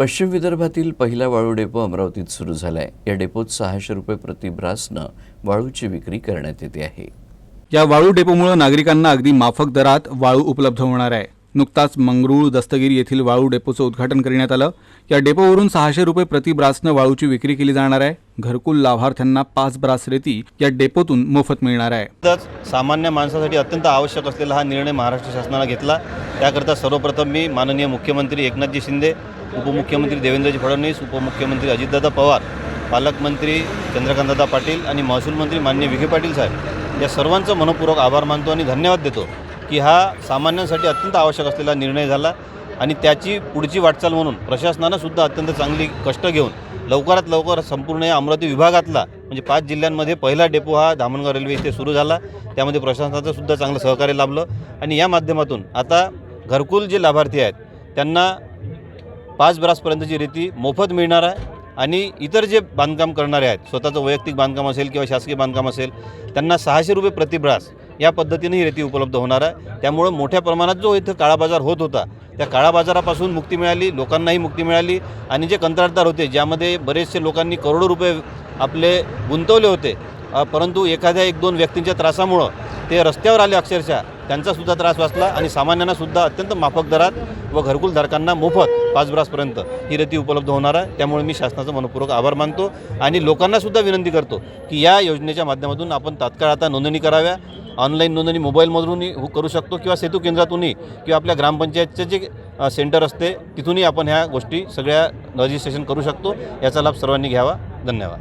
पश्चिम विदर्भातील पहिला वाळू डेपो अमरावतीत सुरू झाला आहे या डेपोत सहाशे रुपये प्रतिभ्रासनं वाळूची विक्री करण्यात येते आहे. या वाळू डेपोमुळे नागरिकांना अगदी माफक दरात वाळू उपलब्ध होणार आहे. नुकताच मंगरुळ दस्तगिरी येथील वाळू डेपोचं उद्घाटन करण्यात आलं. या डेपोवरून सहाशे रुपये प्रति ब्रासनं वाळूची विक्री केली जाणार आहे. घरकुल लाभार्थ्यांना पाच ब्रास रेती या डेपोतून मोफत मिळणार आहे. सामान्य माणसासाठी अत्यंत आवश्यक असलेला हा निर्णय महाराष्ट्र शासनानं घेतला. त्याकरता सर्वप्रथम मी माननीय मुख्यमंत्री एकनाथजी शिंदे उपमुख्यमंत्री देवेंद्रजी फडणवीस उपमुख्यमंत्री अजितदादा पवार पालकमंत्री चंद्रकांतदादा पाटील आणि महसूल मंत्री माननीय विखे पाटील साहेब. या सर्वांचं मनपूर्वक आभार मानतो आणि धन्यवाद देतो. की हा सामान्यांसाठी अत्यंत आवश्यक असलेला निर्णय झाला आणि त्याची पुढची वाटचाल म्हणून प्रशासनानं सुद्धा अत्यंत चांगली कष्ट घेऊन लवकरात लवकर संपूर्ण या अमरावती विभागातला म्हणजे पाच जिल्ह्यांमध्ये पहिला डेपो हा धामणगाव रेल्वे इथे सुरू झाला. त्यामध्ये प्रशासनाचं सुद्धा चांगलं सहकार्य लाभलं आणि या माध्यमातून आता घरकुल जे लाभार्थी आहेत त्यांना पाच ब्रासपर्यंतची रेती मोफत मिळणार आहे आणि इतर जे बांधकाम करणारे आहेत स्वतःचं वैयक्तिक बांधकाम असेल किंवा शासकीय बांधकाम असेल त्यांना सहाशे रुपये प्रतिब्रास या पद्धतीने ही रेती उपलब्ध होणार आहे. त्यामुळं मोठ्या प्रमाणात जो इथं काळा बाजार होत होता त्या काळा बाजारापासून मुक्ती मिळाली लोकांनाही मुक्ती मिळाली आणि जे कंत्राटदार होते ज्यामध्ये बरेचसे लोकांनी करोडो रुपये आपले गुंतवले होते परंतु एखाद्या एक दोन व्यक्तींच्या त्रासामुळं ते रस्त्यावर आले अक्षरशः त्यांचासुद्धा त्रास वाचला आणि सामान्यांनासुद्धा अत्यंत माफक दरात व घरकुलधारकांना मोफत पाच ब्रासपर्यंत ही रेती उपलब्ध होणार आहे. त्यामुळे मी शासनाचा मनपूर्वक आभार मानतो आणि लोकांनासुद्धा विनंती करतो की या योजनेच्या माध्यमातून आपण तात्काळ आता नोंदणी कराव्या. ऑनलाईन नोंदणी मोबाईलमधूनही हो करू शकतो किंवा सेतू केंद्रातूनही किंवा आपल्या ग्रामपंचायतचे जे सेंटर असते तिथूनही आपण ह्या गोष्टी सगळ्या रजिस्ट्रेशन करू शकतो. याचा लाभ सर्वांनी घ्यावा. धन्यवाद.